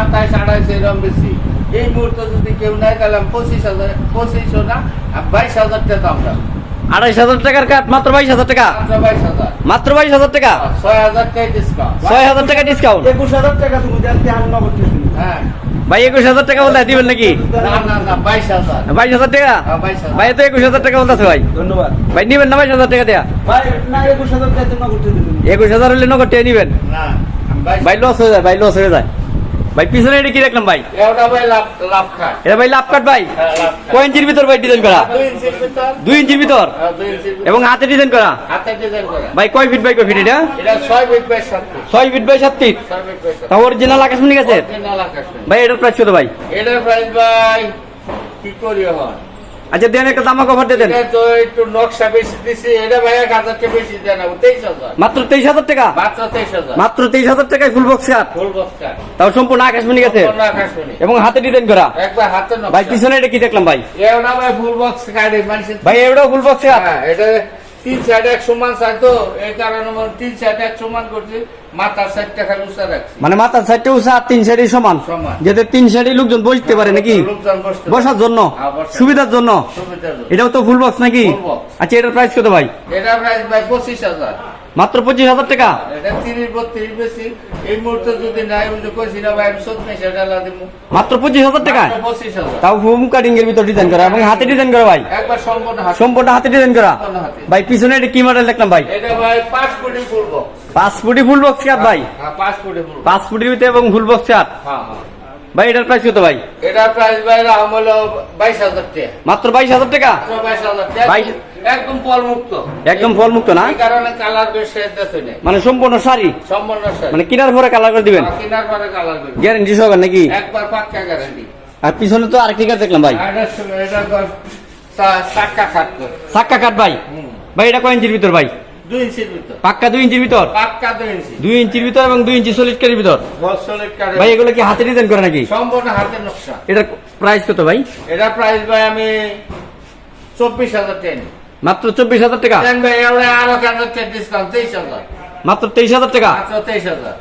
সাতাইশ আড়াইশ এরকম বেশি। এই মুহূর্তে যদি কেউ নেয় তাহলে আমি পঁচিশ হাজার পঁচিশশো না আর বাইশ হাজার টাকা রাখব আড়াইশ হাজার টাকার কাঠ মাত্র বাইশ হাজার টাকা? মাত্র বাইশ হাজার। টাকা? ছয় হাজার টাকা ডিসকাউন্ট ছয় হাজার টাকা ডিসকাউন্ট একুশ হাজার টাকা তুমি হ্যাঁ। ভাই একুশ হাজার টাকা বলতে দিবেন নাকি? না না না বাইশ হাজার। টাকা? হ্যাঁ, ভাই তো একুশ হাজার টাকা বলতেছে ভাই। ধন্যবাদ। ভাই নিবেন না বাইশ হাজার টাকা দেয়া? একুশ হাজার হলে নগদ টাকা নিবেন? না আমি বাইশ ভাই লস হয়ে যায় ভাই লস হয়ে যায়। ভাই পিছনে এটা কি দেখলাম ভাই? এটা ভাই লাভ কাট ভাই হ্যাঁ, কয় ইঞ্চির ভিতর ভাই ডিজাইন করা? দুই ইঞ্চির ভিতর। হ্যাঁ, দুই ইঞ্চির ভিতর। এবং হাতে ডিজাইন করা? ভাই কয় ফিট বাই কয় ফিট এটা? ছয় ফিট বাই সাত ফিট তা অরিজিনাল আকাশমণি গেছে ভাই এটার প্রাইস কত ভাই? এটার প্রাইস ভাই কি করি হয় আচ্ছা দেন একটা দামা কভার দিয়ে দেন। তো একটু নকশা বেশি দিছি এটা ভাই এক হাজার টাকা বেশি দেন মাত্র তেইশ হাজার টাকা? মাত্র তেইশ হাজার। মাত্র তেইশ হাজার টাকায় ফুল বক্স কাট ফুল বস্তা তাও সম্পূর্ণ আকাশমণি গেছে আকাশমণি। এবং হাতে ডিজাইন করা? একবার হাতে ভাই নকশা পিছনে এটা কি দেখলাম ভাই? এটা ভাই ফুল বক্স গাড়ি মানুষের ভাই এটাও ফুল বক্স কাট হ্যাঁ এটা তিন সাইড এক সমান সাইড তো এই কারণে মানে তিন সাইড এক সমান করছি। মানে মাথার সাইডটা উঁচা আর তিন সাইডই সমান। যাতে তিন সাইডে লোকজন বসতে পারে নাকি। বসার জন্য? হ্যাঁ, সুবিধার জন্য? এটাও তো ফুল বক্স নাকি? আচ্ছা এটার প্রাইস কত ভাই? এটা প্রাইস ভাই পঁচিশ হাজার। মাত্র পঁচিশ হাজার টাকা? মাত্র পঁচিশ হাজার টাকা? তাও হোম কাটিং এর ভিতর ডিজাইন করা। এবং হাতে ডিজাইন করা ভাই? সম্পূর্ণ হাতে। ডিজাইন করা? ভাই পিছনে এটা কি মডেল দেখলাম ভাই? এটা ভাই পাঁচ কোটি ফুল বক্স ফুটি ফুল বক্স কাট ভাই। হ্যাঁ ফুল। পাঁচ ভিতরে এবং ফুল বক্স কাট হ্যাঁ হ্যাঁ। ভাই এটার প্রাইস কত ভাই? এটা প্রাইস ভাই হলো বাইশ হাজার টাকা। মাত্র বাইশ হাজার টাকা? বাইশ হাজার টাকা। একদম ফল মুক্ত একদম ফল মুক্ত না? এই কারণে কালার মানে সম্পূর্ণ শাড়ি? সম্পূর্ণ set। মানে কিনার পরে কালার করে দিবেন? কেনার পরে কালার করবে গ্যারেন্টি সহকার নাকি? একবার পাক্কা গ্যারান্টি আর পিছনে তো আরেকটি কাজ দেখলাম ভাই। এটা ধর চা- সাক্কা কাট ভাই। ভাই এটা কয় ইঞ্চির ভিতর ভাই? দুই ইঞ্চির ভিতর। পাক্কা দুই ইঞ্চির ভিতর? পাক্কা দুই ইঞ্চি। দুই ইঞ্চির ভিতর এবং দুই ইঞ্চি সলিড কারির ভিতর? বছরের কারে ভাই এগুলো কি হাতে ডিজাইন করে নাকি? সম্পূর্ণ হাতের নকশা। এটা প্রাইস কত ভাই? এটা প্রাইস ভাই আমি চব্বিশ হাজার টেন মাত্র চব্বিশ হাজার টাকা? টেন ভাই এবারে আরও এক হাজার টেন ডিসকাউন্ট তেইশ হাজার। মাত্র তেইশ হাজার টাকা? মাত্র তেইশ হাজার।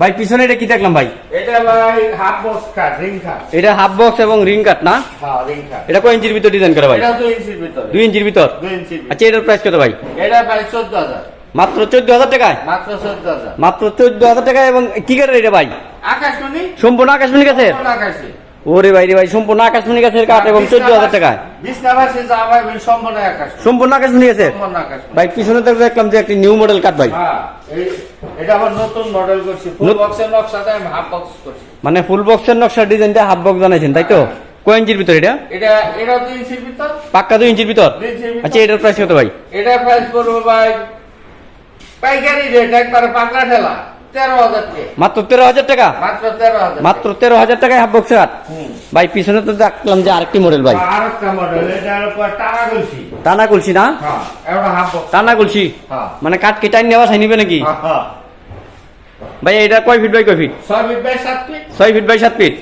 ভাই পিছনে এটা কি দেখলাম ভাই? এটা ভাই half box cut ring cut এটা হাফ বক্স এবং রিং কাট না? হ্যাঁ রিং কাট এটা কয় ইঞ্চির ভিতর ডিজাইন করা ভাই? এটা 2 ইঞ্চির ভিতর। 2 ইঞ্চির ভিতর? 2 ইঞ্চির। আচ্ছা এটার প্রাইস কত ভাই? এটা ভাই চোদ্দ হাজার। মাত্র চোদ্দ হাজার টাকায়? মাত্র চোদ্দ হাজার। মাত্র চোদ্দ হাজার টাকা এবং কি গাড়ি এটা ভাই? আকাশমণি? সম্পূর্ণ আকাশমণি কাছে সম্পূর্ণ আকাশে ওরে ভাই রে ভাই সম্পূর্ণ আকাশমণি গাছের কাঠ এবং চোদ্দ হাজার টাকায় ভাই সম্পূর্ণ আকাশ সম্পূর্ণ আকাশমণি গাছের ভাই পিছনে তো দেখলাম যে একটি নিউ মডেল কাঠ ভাই। হ্যাঁ মানে ফুল বক্সের নকশার ডিজাইনটা হাফ বক্স বানাইছেন তাই তো? কয় ইঞ্চির ভিতর এটা? এটা এটা দুই ইঞ্চির ভিতর। পাক্কা দুই ইঞ্চির ভিতর। আচ্ছা এটার প্রাইস কত ভাই? এটা প্রাইস পড়বে ভাই পাইকারি রেট একবারে পাকড়া ঠেলা। টাকা মাত্র তেরো হাজার টাকা? মাত্র তেরো হাজার টাকায় হাফ বক্সের কাঠ ভাই পিছনে তো দেখলাম যে আরেকটি মডেল ভাই। টানা কুলসি। না? হ্যাঁ টানা কুলসি? হ্যাঁ। মানে কাঠ কি টাইম নেওয়া সাই নিবে নাকি? হ্যাঁ ভাই এটা কয় ফিট বাই কয় ফিট ছয় ফিট বাই সাত ফিট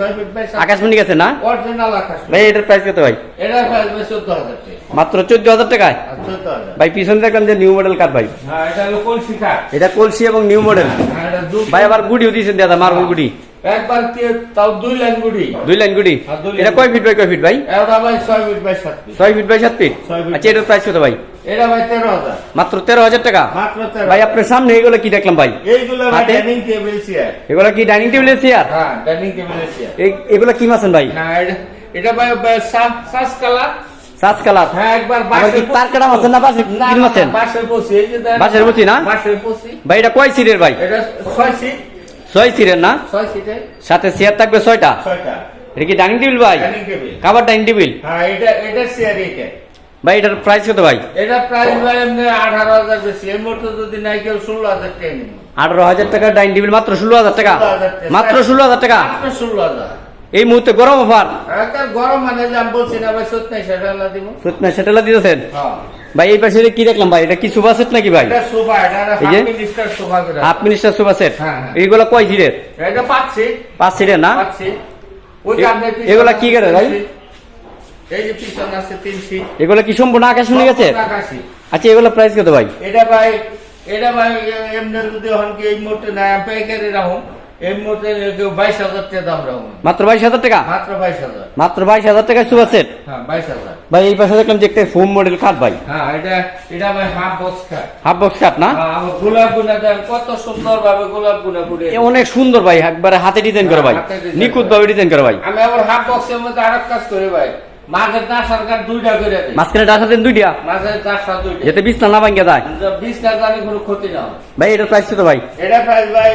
আকাশমণি গেছে না? ভাই এটার প্রাইস কত ভাই? মাত্র চোদ্দ হাজার টাকায়? ভাই পিছনে দেখলাম যে নিউ মডেল কাঠ ভাই। এটা কলসি এবং নিউ মডেল ভাই আবার গুড়িও দিয়েছেন দাদা মার্বল গুড়ি। একবার তাও দুই লাইন গুড়ি। দুই লাইন গুড়ি? হ্যাঁ। এটা কয় ফিট বাই কয় ফিট ভাই? এটা ভাই ফিট বাই সাত ফিট। ছয় ফিট বাই সাত ফিট? ছয় আচ্ছা এটার প্রাইস কত ভাই? এটা ভাই তেরো হাজার। মাত্র তেরো হাজার টাকা? মাত্র তেরো ভাই আপনার সামনে এগুলো কি দেখলাম ভাই? এইগুলো ভাই ডাইনিং টেবিল চেয়ার এগুলো কি ডাইনিং টেবিলের চেয়ার হ্যাঁ ডাইনিং টেবিলের চেয়ার এগুলো কি মাছেন ভাই? না এটা- ভাই সাত সাত কালার। সাজ কালার হ্যাঁ একবার আবার তার কাটা মাছেন না বাসে না, মাছেন বাঁশের পশি, এই যে দেন। বাঁশের না? বাঁশের পশি। ভাই এটা কয় সিটের ভাই? এটা ছয় সিট। ছয় সিটের না? ছয় সিটে। সাথে চেয়ার থাকবে ছয়টা? ছয়টা। এটা কি ডাইনিং টেবিল ভাই? Dining table. কাবার ডাইনিং টেবিল? হ্যাঁ এটা এটা চেয়ার এটা ভাই এটার প্রাইস কত ভাই? এটা প্রাইস ভাই এমনি আঠারো হাজার বেশি। এই মুহূর্তে যদি নাই কেউ ষোলো হাজার টাকা আঠারো হাজার টাকার ডাইনিং টেবিল মাত্র ষোলো হাজার টাকা? 16,000 টাকা। মাত্র ষোলো হাজার টাকা? মাত্র ষোলো হাজার। এই মুহূর্তে গরম অফার গরম মানে যে আমি বলছি না ভাই সত্যি সেটা আল্লাহ দিব। সত্যি সেটেলা দিতেছেন? হ্যাঁ। ভাই এই পাশে কি দেখলাম ভাই এটা কি সুপার সেট নাকি ভাই? এটা সোফা এটা হাফ মিনিস্টার সোফা করে। Half minister super set? হ্যাঁ, হ্যাঁ। এইগুলো কয় সিটের? এটা পাচ্ছি পাঁচ সিটের না? ওই এ- এগুলা কি করে ভাই? এই যে পিছন আছে তিন সিট। এগুলো কি সম্পূর্ণ আকাশ শুনে গেছে? আচ্ছা এগুলো প্রাইস কত ভাই? এটা ভাই এটা ভাই এমনি যদি হন কি এই মুহূর্তে না রাখুন। এই মুহূর্তে কেউ বাইশ হাজার টাকা দাম রাখুন। মাত্র বাইশ হাজার টাকা? মাত্র বাইশ হাজার। মাত্র বাইশ হাজার টাকায় সুপার সেট হ্যাঁ বাইশ হাজার। ভাই এই পাশে দেখলাম যে একটা ফোম মডেল খাট ভাই। হ্যাঁ এটা এটা ভাই হাফ বক্স খাট হাফ বক্স খাট না? হ্যাঁ, গোলাপ গুনা দেন কত সুন্দর ভাবে গোলাপ গুনা করে অনেক সুন্দর ভাই একবারে হাতে ডিজাইন করে ভাই। হ্যাঁ, design নিখুঁত ভাবে ডিজাইন করে ভাই। আমি আবার হাফ বক্সের মধ্যে আরেক কাজ করি ভাই। দুইটা করে দেয়। মাঝখানে ডাসা দেন দুইটা? যাতে বিছনা না ভাঙ্গে যায়। বিশ জানি কোনো ক্ষতি না ভাই এটা প্রাইস ভাই? এটা প্রাইস ভাই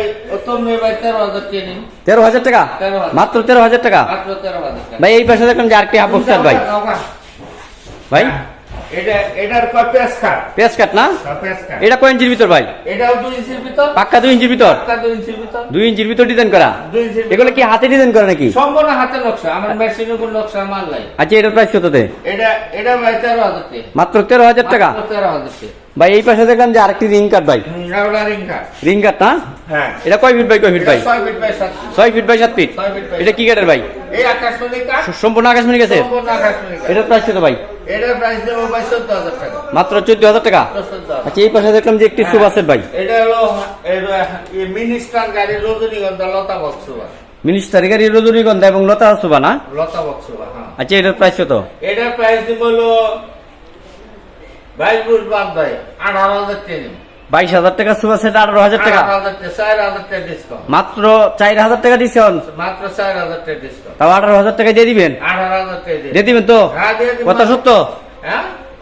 ভাই তেরো হাজার তেরো হাজার টাকা? 13,000 মাত্র তেরো হাজার টাকা? মাত্র তেরো হাজার ভাই এই পাশে দেখলাম যে আরেকটি হাফ ভাই। ভাই? এটা এটার কয় পেস খাট? পেঁয়াজ কাট না? এটা কয় ইঞ্চির ভিতর ভাই? এটাও দুই ইঞ্চির ভিতর? পাক্কা ইঞ্চির ভিতর? পাক্কা ইঞ্চির ভিতর। দুই ইঞ্চির ভিতর ডিজাইন করা? ইঞ্চির এগুলো কি হাতে ডিজাইন করে নাকি? সম্পূর্ণ হাতে নকশা আমার মেশিনের কোন নকশা মাল নাই। আচ্ছা এটার প্রাইস কত দে এটা এটা ভাই মাত্র টাকা? মাত্র ভাই এই পাশে দেখলাম যে আরেকটি রিং কাট ভাই। রিং কাট রিং কাট না? হ্যাঁ। এটা কয় ফিট বাই কয় ফিট ভাই? এটা ছয় ফিট বাই সাত ফিট। ছয় ফিট বাই এটা কি কাটের ভাই? এই আকাশমণি সম্পূর্ণ আকাশমণি গেছে সম্পূর্ণ আকাশমণি কাঠ এটার প্রাইস কত ভাই? এটার প্রাইস দেবো ভাই চোদ্দ হাজার টাকা। মাত্র চোদ্দ হাজার টাকা আচ্ছা এই পাশে দেখলাম যে একটি সুপার আছে ভাই। এটা হলো মিনিস্টার গাড়ি রজনীগন্ধা লতা বক্সুবা মিনিস্টার গাড়ি রজনীগন্ধা এবং লতা সুবা না? লতা বক্সুবা হ্যাঁ। আচ্ছা এটার প্রাইস কত? এটার প্রাইস দিব হলো বাইশ বুঝ বাদ ভাই আঠারো হাজার ট্রেনিং বাইশ হাজার টাকা সুপার সেট আঠারো হাজার টাকা। মাত্র চার হাজার টাকা ডিসকাউন্ট মাত্র চার হাজার টাকা ডিসকাউন্ট তাও আঠারো হাজার টাকা দিয়ে দিবেন? আঠারো হাজার টাকা দিয়ে দিবেন তো? হ্যাঁ কথা সত্য?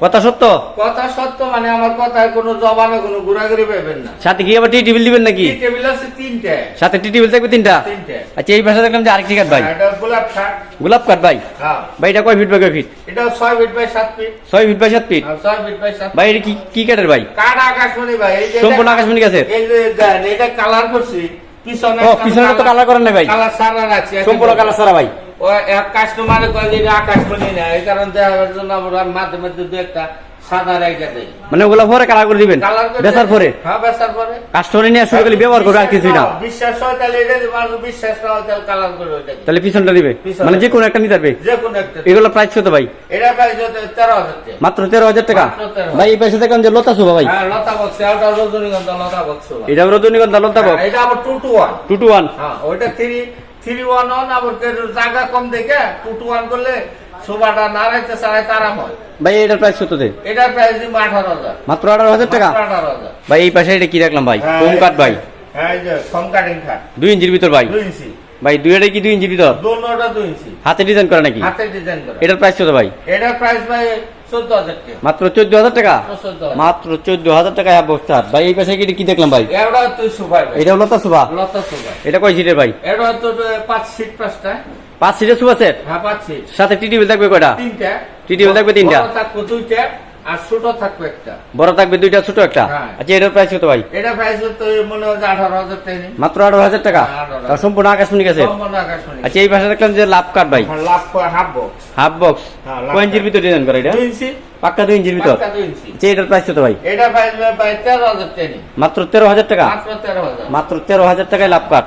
কথা সত্য? কথা সত্য মানে আমার কথায় কোনো জবানে কোনো ঘোরাঘুরি পাবেন না। সাথে কি আবার টি টেবিল দিবেন নাকি? কি টেবিল আছে তিনটে। সাথে টি টেবিল থাকবে তিনটা? তিনটে। আচ্ছা এই পাশে দেখলাম যে আরেকটি কাঠ ভাই। এটা গোলাপ শাক গোলাপ কাঠ ভাই? হ্যাঁ। ভাই এটা কয় ফিট বাই কয় ফিট? এটা ছয় ফিট বাই সাত ফিট। ছয় ফিট বাই সাত ফিট? আর ছয় ফিট বাই সাত ভাই এটা কি কি কাঠের ভাই? কাঠ আকাশমণি ভাই এই যে সম্পূর্ণ আকাশমণি গাছের? এই যে এটা কালার করছি। পিছনে ও পিছনে তো কালার করেন না ভাই। কালার সারা রাখছি সম্পূর্ণ কালার সারা ভাই। ও এক কাস্টমার কয় যে এটা আকাশমণি না এই কারণ দেওয়ার জন্য আমরা মাঝে মধ্যে দু একটা সাদা রেখে দেই। মানে ওগুলা পরে কালার করে দিবেন? বেচার পরে? হ্যাঁ বেচার পরে। কাস্টমার নিয়ে শুরু ব্যবহার করবে আর কিছুই না। হ্যাঁ, বিশ্বাস হয় তাহলে এটা দিবে, বিশ্বাস না হয় তাহলে কালার করে ওইটা তাহলে পিছনটা দিবে? মানে যে কোনো একটা নিতে পারবে? যে কোনো একটা এগুলো প্রাইস কত ভাই? এটা প্রাইস হতে তেরো হাজার মাত্র তেরো হাজার টাকা? ভাই এই পাশে দেখলাম যে লতা সুবা ভাই। হ্যাঁ লতা বক্স ওটা রজনীগন্ধা লতা বক্স এটা রজনীগন্ধা লতা বক্স এটা আবার two two one two two one হ্যাঁ ওইটা থ্রি থ্রি ওয়ান ওয়ান আবার জায়গা কম দেখে টু টু ওয়ান করলে সোফাটা নাড়াইতে চাড়াইতে আরাম হয় ভাই এটার প্রাইস কত দে এটার প্রাইস দিব আঠারো হাজার। মাত্র আঠারো হাজার টাকা? আঠারো হাজার। ভাই এই পাশে এটা কি রাখলাম ভাই? হ্যাঁ, হোম কাট ভাই। হ্যাঁ কম কাটিং খাট দুই ইঞ্চির ভিতর ভাই। দুই ইঞ্চি। ভাই দুই এটা কি দুই ইঞ্চির ভিতর? দোনোটা দুই ইঞ্চি। হাতে ডিজাইন করে নাকি? হাতে ডিজাইন করে। এটার প্রাইস কত ভাই? এটার প্রাইস ভাই চোদ্দ হাজার টাকা। মাত্র চোদ্দ হাজার টাকা? মাত্র চোদ্দ হাজার টাকা অবস্থা। ভাই এই পাশে কি কি দেখলাম ভাই? এটা সুপার এটা লতা সুবা লতা সুপার এটা কয় সিটের ভাই? এটা তো পাঁচ সিট পাঁচটা। পাঁচ সিটের সুবা সেট হ্যাঁ পাঁচ সিট সাথে টি টেবিল থাকবে কয়টা? তিনটা। টি টেবিল থাকবে তিনটা? দুইটা। আর ছোট থাকবে একটা। বড় থাকবে দুইটা ছোট একটা? হ্যাঁ। আচ্ছা এটার প্রাইস কত ভাই? এটা প্রাইস তো মনে হয় আঠারো হাজার টাকা। মাত্র আঠারো হাজার টাকা? হ্যাঁ, 18,000 তার সম্পূর্ণ আকাশমণি গেছে আচ্ছা এই পাশে দেখলাম যে লাভ কাট ভাই। Love half box half box কয় ইঞ্চির ভিতর ডিজাইন করে এটা? ইঞ্চি। পাক্কা দুই ইঞ্চির ভিতর? ইঞ্চি। আচ্ছা এটার প্রাইস কত ভাই? এটা প্রাইস ভাই তেরো হাজার টাকা। মাত্র তেরো হাজার টাকা? মাত্র তেরো হাজার। মাত্র তেরো হাজার টাকায় লাভ কাট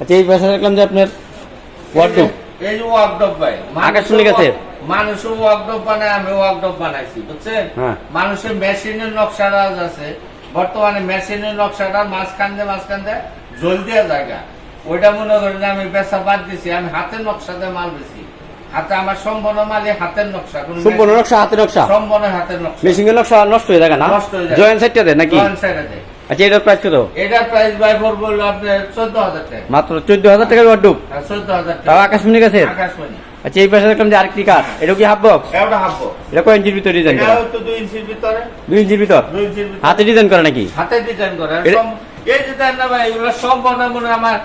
আচ্ছা এই পাশে দেখলাম যে আপনার ওয়ার্ডরোব এই যে ওয়াকডপ ভাই। আকাশমণি গাছের? মানুষ ওয়াকডপ বানায় আমি ওয়াকডপ বানাইছি বুঝছেন? হ্যাঁ। মানুষের মেশিনের নকশাটা আছে। বর্তমানে মেশিনের নকশাটা মাঝখান দিয়ে মাঝখান দিয়ে জল দিয়া জায়গা। ওইটা মনে করেন আমি বেচা বাদ দিছি আমি হাতের নকশাতে মাল হাতে আমার সম্পূর্ণ মালে হাতের নকশা সম্পূর্ণ নকশা হাতে নকশা? সম্পূর্ণ হাতের নকশা। মেশিনের নকশা নষ্ট হয়ে যায় না? নষ্ট হয়ে যায়। জয়েন্ট সাইডটা দেয় নাকি? দেয়। আচ্ছা এটার প্রাইস কত? এটার প্রাইস ভাই পড়ব হলো আপনার চোদ্দ হাজার টাকা। মাত্র চোদ্দ হাজার টাকার ওয়ার্ডরোব চোদ্দ হাজার টাকা। আকাশমণি গেছে আকাশবাণী আচ্ছা এই পাশে দেখলাম যে আরেকটি কাঠ এটা কি হাফ বক্স এটা হাবো এটা কয় ইঞ্চির ভিতর ডিজাইন করা? তো দুই ইঞ্চির ভিতরে। দুই ইঞ্চির ভিতর? দুই ইঞ্চির ভিতরে। হাতে ডিজাইন করা নাকি? হাতে ডিজাইন করে। আর এটা- এই ডিজাইন না ভাই এগুলো সব মনে মনে আমার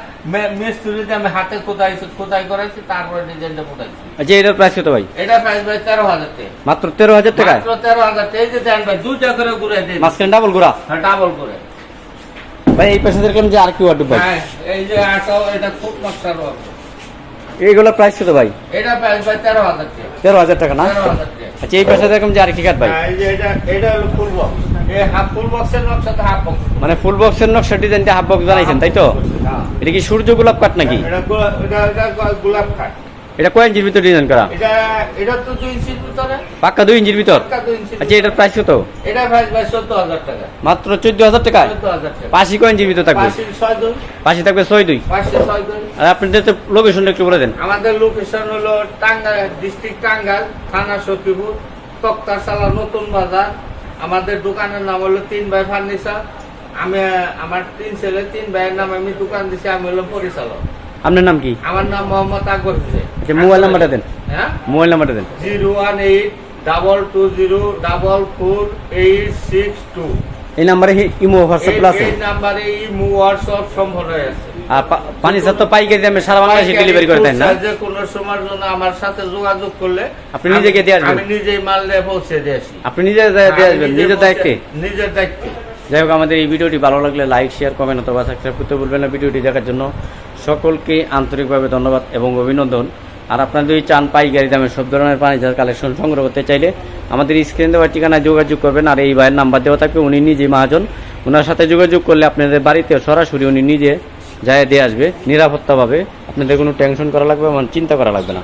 মিস্ত্রিতে আমি হাতে খোদাই খোদাই করাইছি তারপরে ডিজাইনটা ফুটাইছি। আচ্ছা এটার প্রাইস কত ভাই? এটা প্রাইস ভাই তেরো হাজার টাকা। মাত্র তেরো হাজার টাকায়? মাত্র তেরো হাজার টাকা। এই যে ডিজাইন ভাই দুইটা করে ঘুরে দিন। মাঝখানে ডাবল গোড়া হ্যাঁ ডাবল করে ভাই এই পাশে দেখলাম যে আরেকটি ওয়ার্ডরোব ভাই। হ্যাঁ এই যে আটাও এটা খুব নকশার হবে এইগুলো প্রাইস কত ভাই? এটা প্রাইস ভাই তেরো হাজার টাকা। না? আচ্ছা এই পাশে দেখুন যে আর কি কাট ভাই। হ্যাঁ, এই যে এটা এটা হলো ফুল বক্স এই হাফ ফুল বক্সের হাফ বক্স মানে ফুল বক্সের নকশা ডিজাইনটা হাফ বক্স বানাইছেন তাই তো? হ্যাঁ। এটা কি সূর্য গোলাপ কাঠ নাকি? এটা এটা গোলাপ কাঠ এটা কয় ইঞ্চির ভিতর ডিজাইন করা? এটা এটা তো দুই ইঞ্চির ভিতরে। পাক্কা দুই ইঞ্চির ভিতর? আচ্ছা এটার প্রাইস কত? এটা প্রাইস টাকা। মাত্র চোদ্দ হাজার টাকা? চোদ্দ হাজার টাকা। পাশি কয় ইঞ্চির ভিতর থাকবে? ছয় দুই। পাশি থাকবে ছয় দুই? পাঁচশো ছয় দুই। আর আপনাদের তো লোকেশনটা একটু বলে দেন। আমাদের লোকেশন হলো টাঙ্গাইল ডিস্ট্রিক্ট টাঙ্গাইল থানা সখীপুর তক্তারসালা নতুন বাজার। আমাদের দোকানের নাম হলো তিন ভাই ফার্নিচার আমি আমার তিন ছেলে তিন ভাইয়ের নাম আমি দোকান দিছি আমি হলো পরিচালক। আপনার নাম কি? আমার নাম মোহাম্মদ আকবর হোসেন। আচ্ছা মোবাইল নাম্বারটা দেন। হ্যাঁ? মোবাইল নাম্বারটা দেন। Zero one eight double two zero double four eight six two. এই নাম্বারে ইমো হোয়াটসঅ্যাপ আছে। এই নাম্বারে ইমো হোয়াটসঅ্যাপ সম্ভব আছে আর পানি তো পাইকারি দামে সারা বাংলাদেশে ডেলিভারি করে দেন না? যে কোনো সময়ের জন্য আমার সাথে যোগাযোগ করলে আপনি নিজে গিয়ে দিয়ে আসবেন? আমি নিজেই মাল নিয়ে পৌঁছে দিয়ে আসি। আপনি নিজে দিয়ে আসবেন নিজের দায়িত্বে। নিজের দায়িত্বে। যাই হোক আমাদের এই ভিডিওটি ভালো লাগলে লাইক শেয়ার কমেন্ট অথবা সাবস্ক্রাইব করতে ভুলবেন না। ভিডিওটি দেখার জন্য সকলকে আন্তরিকভাবে ধন্যবাদ এবং অভিনন্দন। আর আপনার যদি চান পাইকারি দামে সব ধরনের পানি ফার্নিচার কালেকশন সংগ্রহ করতে চাইলে আমাদের স্ক্রিন দেওয়ার ঠিকানায় যোগাযোগ করবেন আর এই ভাইয়ের নাম্বার দেওয়া থাকবে, উনি নিজে মহাজন। ওনার সাথে যোগাযোগ করলে আপনাদের বাড়িতে সরাসরি উনি নিজে যায় দিয়ে আসবে, নিরাপত্তাভাবে। আপনাদের কোনো টেনশন করা লাগবে এবং চিন্তা করা লাগবে না।